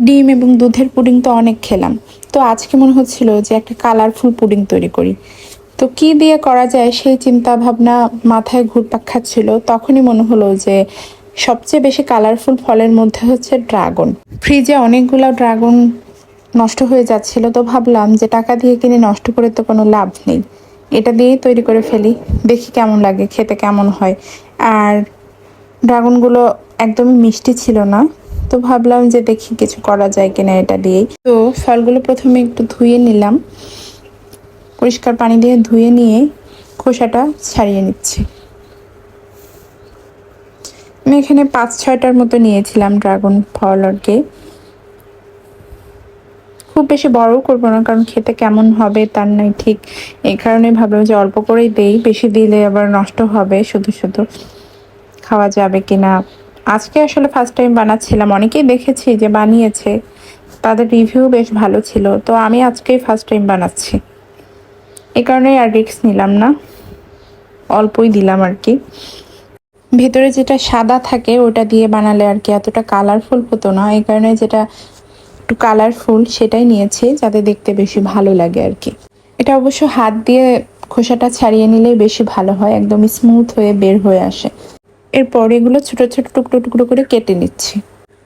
ডিম এবং দুধের পুডিং তো অনেক খেলাম। তো আজকে মনে হচ্ছিল যে একটা কালারফুল পুডিং তৈরি করি। তো কি দিয়ে করা যায় সেই চিন্তা ভাবনা মাথায় ঘুরপাক খাচ্ছিল। তখনই মনে হলো যে সবচেয়ে বেশি কালারফুল ফলের মধ্যে হচ্ছে ড্রাগন ফ্রিজে অনেকগুলো ড্রাগন নষ্ট হয়ে যাচ্ছিল। তো ভাবলাম যে টাকা দিয়ে কিনে নষ্ট করে তো কোনো লাভ নেই। এটা দিয়েই তৈরি করে ফেলি, দেখি কেমন লাগে, খেতে কেমন হয়। আর ড্রাগনগুলো একদমই মিষ্টি ছিল না। তো ভাবলাম যে দেখি কিছু করা যায় কিনা এটা দিয়েই। তো ফলগুলো প্রথমে একটু ধুয়ে নিলাম। পরিষ্কার পানি দিয়ে ধুয়ে নিয়ে খোসাটা ছাড়িয়ে নিচ্ছি। আমি এখানে পাঁচ ছয়টার মতো নিয়েছিলাম ড্রাগন ফল আর কি। খুব বেশি বড়ও করব না, কারণ খেতে কেমন হবে তার নাই ঠিক এই কারণে ভাবলাম যে অল্প করেই দেই, বেশি দিলে আবার নষ্ট হবে, শুধু শুধু খাওয়া যাবে কিনা আজকে আসলে ফার্স্ট টাইম বানাচ্ছিলাম। অনেকেই দেখেছি যে বানিয়েছে। তাদের রিভিউ বেশ ভালো ছিল। তো আমি আজকেই ফার্স্ট টাইম বানাচ্ছি। এই কারণে আর রিক্স নিলাম না। অল্পই দিলাম আর কি। ভেতরে যেটা সাদা থাকে, ওটা দিয়ে বানালে আর কি এতটা কালারফুল হতো না। এই কারণে যেটা একটু কালারফুল সেটাই নিয়েছি, যাতে দেখতে বেশি ভালো লাগে আর কি। এটা অবশ্য হাত দিয়ে খোসাটা ছাড়িয়ে নিলে বেশি ভালো হয়। একদম স্মুথ হয়ে বের হয়ে আসে। এরপর এগুলো ছোটো ছোটো টুকরো টুকরো করে কেটে নিচ্ছি।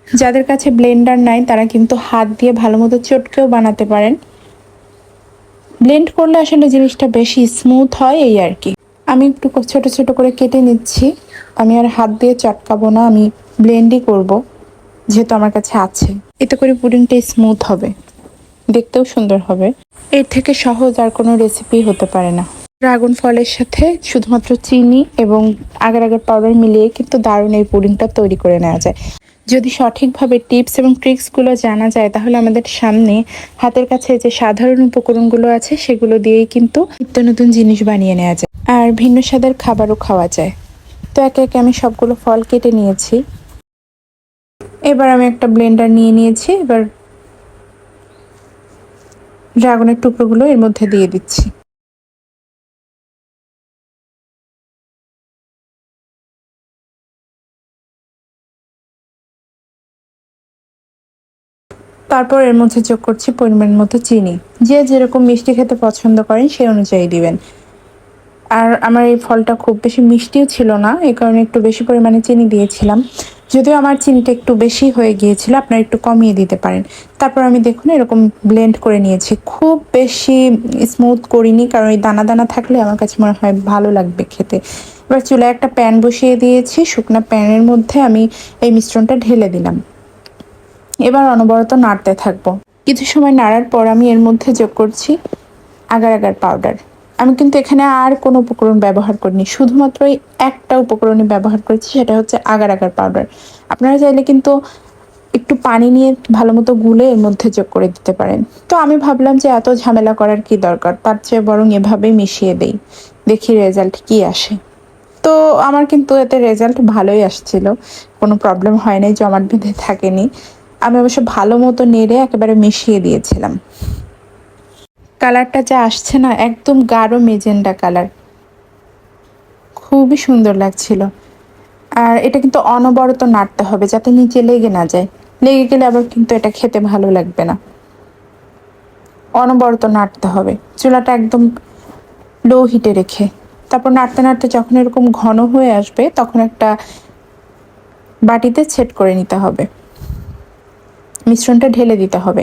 যাদের কাছে ব্লেন্ডার নাই, তারা কিন্তু হাত দিয়ে ভালো মতো চটকেও বানাতে পারেন। ব্লেন্ড করলে আসলে জিনিসটা বেশি স্মুথ হয় এই আর কি। আমি একটু ছোট ছোট করে কেটে নিচ্ছি। আমি আর হাত দিয়ে চটকাবো না, আমি ব্লেন্ডই করব, যেহেতু আমার কাছে আছে। এতে করে পুডিংটা স্মুথ হবে, দেখতেও সুন্দর হবে। এর থেকে সহজ আর কোনো রেসিপি হতে পারে না। ড্রাগন ফলের সাথে শুধুমাত্র চিনি এবং আগার আগার পাউডার মিলিয়ে কিন্তু দারুণ এই পুডিংটা তৈরি করে নেওয়া যায়। যদি সঠিকভাবে টিপস এবং ট্রিক্সগুলো জানা যায়, তাহলে আমাদের সামনে হাতের কাছে যে সাধারণ উপকরণগুলো আছে, সেগুলো দিয়েই কিন্তু নিত্য নতুন জিনিস বানিয়ে নেওয়া যায়। আর ভিন্ন স্বাদের খাবারও খাওয়া যায়। তো একে একে আমি সবগুলো ফল কেটে নিয়েছি। এবার আমি একটা ব্লেন্ডার নিয়ে নিয়েছি। এবার ড্রাগনের টুকরোগুলো এর মধ্যে দিয়ে দিচ্ছি। তারপর এর মধ্যে যোগ করছি পরিমাণ মতো চিনি। যে যেরকম মিষ্টি খেতে পছন্দ করেন সেই অনুযায়ী দিবেন। আর আমার এই ফলটা খুব বেশি মিষ্টিও ছিল না এই কারণে একটু বেশি পরিমাণে চিনি দিয়েছিলাম। যদিও আমার চিনিটা একটু বেশি হয়ে গিয়েছিল, আপনারা একটু কমিয়ে দিতে পারেন। তারপর আমি দেখুন এরকম ব্লেন্ড করে নিয়েছি। খুব বেশি স্মুথ করিনি, কারণ এই দানা দানা থাকলে আমার কাছে মনে হয় ভালো লাগবে খেতে। এবার চুলায় একটা প্যান বসিয়ে দিয়েছি, শুকনা প্যানের মধ্যে আমি এই মিশ্রণটা ঢেলে দিলাম। এবার অনবরত নাড়তে থাকব। কিছু সময় নাড়ার পর আমি এর মধ্যে যোগ করছি আগার আগার পাউডার আমি কিন্তু এখানে আর কোনো উপকরণ ব্যবহার করিনি। শুধুমাত্র এই একটা উপকরণই ব্যবহার করেছি, সেটা হচ্ছে আগার আগার পাউডার আপনারা চাইলে কিন্তু একটু পানি নিয়ে ভালো মতো গুলে এর মধ্যে যোগ করে দিতে পারেন। তো আমি ভাবলাম যে এত ঝামেলা করার কি দরকার? তার চেয়ে বরং এভাবেই মিশিয়ে দেই। দেখি রেজাল্ট কি আসে। তো আমার কিন্তু এতে রেজাল্ট ভালোই আসছিল। কোনো প্রবলেম হয় নাই, জমাট বেঁধে থাকেনি। আমি অবশ্য ভালো মতো নেড়ে একেবারে মিশিয়ে দিয়েছিলাম। কালারটা যা আসছে না, একদম গাঢ় মেজেন্ডা কালার। খুবই সুন্দর লাগছিল। আর এটা কিন্তু অনবরত নাড়তে হবে যাতে নিচে লেগে না যায়। লেগে গেলে আবার কিন্তু এটা খেতে ভালো লাগবে না। অনবরত নাড়তে হবে। চুলাটা একদম লো হিটে রেখে। তারপর নাড়তে নাড়তে যখন এরকম ঘন হয়ে আসবে, তখন একটা বাটিতে ছেট করে নিতে হবে। মিশ্রণটা ঢেলে দিতে হবে।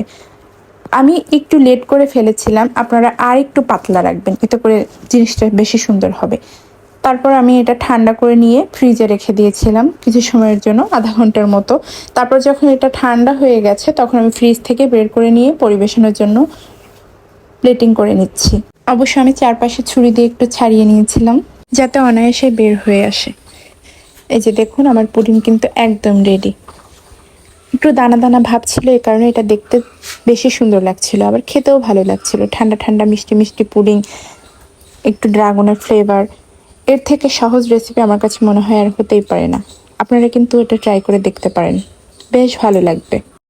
আমি একটু লেট করে ফেলেছিলাম, আপনারা আর একটু পাতলা রাখবেন, এতে করে জিনিসটা বেশি সুন্দর হবে। তারপর আমি এটা ঠান্ডা করে নিয়ে ফ্রিজে রেখে দিয়েছিলাম কিছু সময়ের জন্য, আধা ঘণ্টার মতো। তারপর যখন এটা ঠান্ডা হয়ে গেছে, তখন আমি ফ্রিজ থেকে বের করে নিয়ে পরিবেশনের জন্য প্লেটিং করে নিচ্ছি। অবশ্য আমি চারপাশে ছুরি দিয়ে একটু ছাড়িয়ে নিয়েছিলাম, যাতে অনায়াসে বের হয়ে আসে। এই যে দেখুন, আমার পুডিং কিন্তু একদম রেডি একটু দানা দানা ভাব ছিল এই কারণে এটা দেখতে বেশি সুন্দর লাগছিল। আবার খেতেও ভালো লাগছিল। ঠান্ডা ঠান্ডা, মিষ্টি মিষ্টি পুডিং, একটু ড্রাগনের ফ্লেভার এর থেকে সহজ রেসিপি আমার কাছে মনে হয় আর হতেই পারে না। আপনারা কিন্তু এটা ট্রাই করে দেখতে পারেন। বেশ ভালো লাগবে।